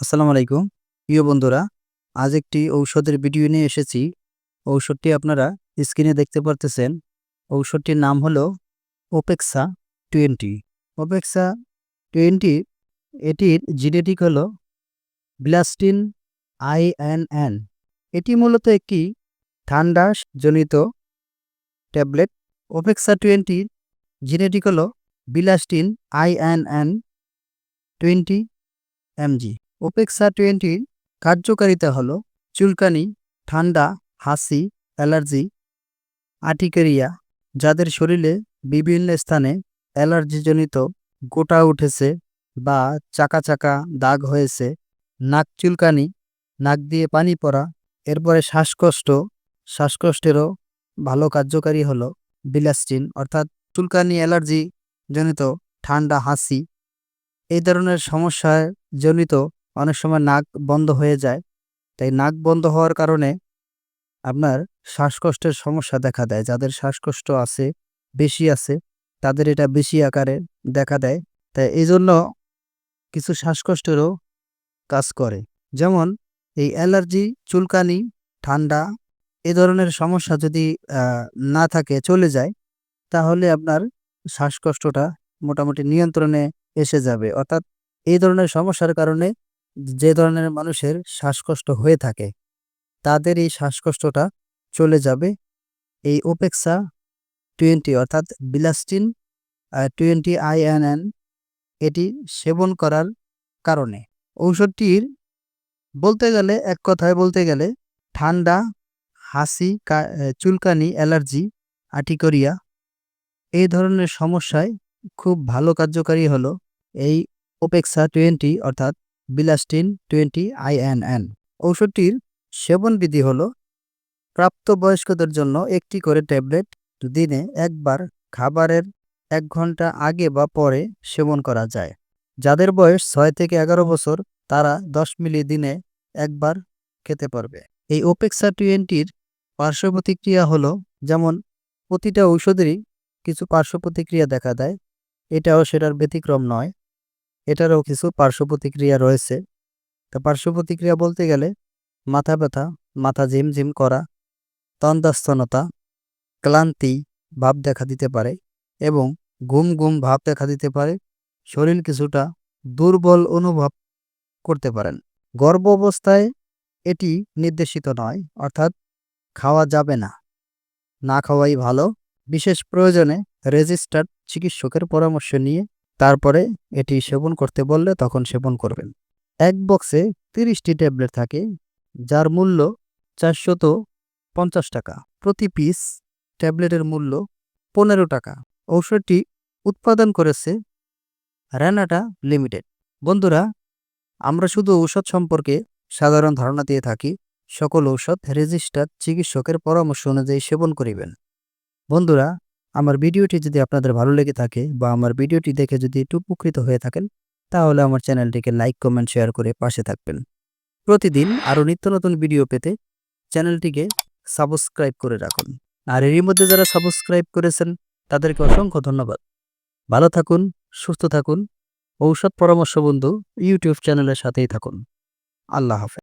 আসসালামু আলাইকুম। প্রিয় বন্ধুরা, আজ একটি ঔষধের ভিডিও নিয়ে এসেছি। ঔষধটি আপনারা স্ক্রিনে দেখতে পারতেছেন। ঔষধটির নাম হলো ওপেক্সা টোয়েন্টি। ওপেক্সা টোয়েন্টি এটির জিনেটিক হলো ব্লাস্টিন আই এন এটি মূলত একটি ঠান্ডা জনিত ট্যাবলেট। ওপেক্সা টোয়েন্টির জিনেটিক হলো bilastine INN twenty mg. Opexa টোয়েন্টির কার্যকারিতা হলো চুলকানি, ঠান্ডা, হাসি, অ্যালার্জি আটিকেরিয়া যাদের শরীরে বিভিন্ন স্থানে অ্যালার্জিজনিত গোটা উঠেছে বা চাকা চাকা দাগ হয়েছে, নাক চুলকানি, নাক দিয়ে পানি পড়া, এরপরে শ্বাসকষ্ট, শ্বাসকষ্টেরও ভালো কার্যকারী হলো বিলাস্টিন অর্থাৎ চুলকানি, অ্যালার্জি জনিত ঠান্ডা, হাসি, এই ধরনের সমস্যায় জনিত অনেক সময় নাক বন্ধ হয়ে যায়। তাই নাক বন্ধ হওয়ার কারণে আপনার শ্বাসকষ্টের সমস্যা দেখা দেয়। যাদের শ্বাসকষ্ট আছে, বেশি আছে, তাদের এটা বেশি আকারে দেখা দেয়। তাই এই জন্য কিছু শ্বাসকষ্টেরও কাজ করে। যেমন এই অ্যালার্জি, চুলকানি, ঠান্ডা এ ধরনের সমস্যা যদি না থাকে, চলে যায়, তাহলে আপনার শ্বাসকষ্টটা মোটামুটি নিয়ন্ত্রণে এসে যাবে। অর্থাৎ এই ধরনের সমস্যার কারণে যে ধরনের মানুষের শ্বাসকষ্ট হয়ে থাকে, তাদের এই শ্বাসকষ্টটা চলে যাবে। এই ওপেক্সা টোয়েন্টি অর্থাৎ বিলাস্টিন টোয়েন্টি আইএনএন এটি সেবন করার কারণে। ঔষধটির বলতে গেলে, এক কথায় বলতে গেলে, ঠান্ডা, হাসি চুলকানি, অ্যালার্জি আটিকরিয়া এই ধরনের সমস্যায় খুব ভালো কার্যকারী হলো। এই ওপেক্সা টোয়েন্টি অর্থাৎ বিলাস্টিন টোয়েন্টি আইএনএন ঔষধটির সেবন বিধি হলো, প্রাপ্তবয়স্কদের জন্য একটি করে ট্যাবলেট দিনে একবার খাবারের এক ঘণ্টা আগে বা পরে সেবন করা যায়। যাদের বয়স ছয় থেকে এগারো বছর, তারা দশ মিলি দিনে একবার খেতে পারবে। এই ওপেক্সা টোয়েন্টির পার্শ্ব প্রতিক্রিয়া হলো, যেমন প্রতিটা ঔষধেরই কিছু পার্শ্ব প্রতিক্রিয়া দেখা দেয়, এটাও সেটার ব্যতিক্রম নয়। এটারও কিছু পার্শ্ব প্রতিক্রিয়া রয়েছে। তা পার্শ্ব প্রতিক্রিয়া বলতে গেলে মাথা ব্যথা, মাথা ঝিমঝিম করা তন্দাস্তনতা ক্লান্তি ভাব দেখা দিতে পারে এবং ঘুম ঘুম ভাব দেখা দিতে পারে। শরীর কিছুটা দুর্বল অনুভব করতে পারেন। গর্ভ অবস্থায় এটি নির্দেশিত নয়, অর্থাৎ খাওয়া যাবে না। না খাওয়াই ভালো। বিশেষ প্রয়োজনে রেজিস্টার্ড চিকিৎসকের পরামর্শ নিয়ে তারপরে এটি সেবন করতে বললে তখন সেবন করবেন। এক বক্সে তিরিশটি ট্যাবলেট থাকে, যার মূল্য চারশত পঞ্চাশ টাকা। প্রতি পিস ট্যাবলেটের মূল্য পনেরো টাকা। ঔষধটি উৎপাদন করেছে র্যানাটা লিমিটেড। বন্ধুরা, আমরা শুধু ঔষধ সম্পর্কে সাধারণ ধারণা দিয়ে থাকি। সকল ঔষধ রেজিস্টার্ড চিকিৎসকের পরামর্শ অনুযায়ী সেবন করিবেন। বন্ধুরা আমার ভিডিওটি যদি আপনাদের ভালো লেগে থাকে বা আমার ভিডিওটি দেখে যদি একটু উপকৃত হয়ে থাকেন, তাহলে আমার চ্যানেলটিকে লাইক, কমেন্ট, শেয়ার করে পাশে থাকবেন। প্রতিদিন আরও নিত্য নতুন ভিডিও পেতে চ্যানেলটিকে সাবস্ক্রাইব করে রাখুন। আর এরই মধ্যে যারা সাবস্ক্রাইব করেছেন, তাদেরকে অসংখ্য ধন্যবাদ। ভালো থাকুন, সুস্থ থাকুন, ঔষধ পরামর্শ বন্ধু ইউটিউব চ্যানেলের সাথেই থাকুন। আল্লাহ হাফেজ।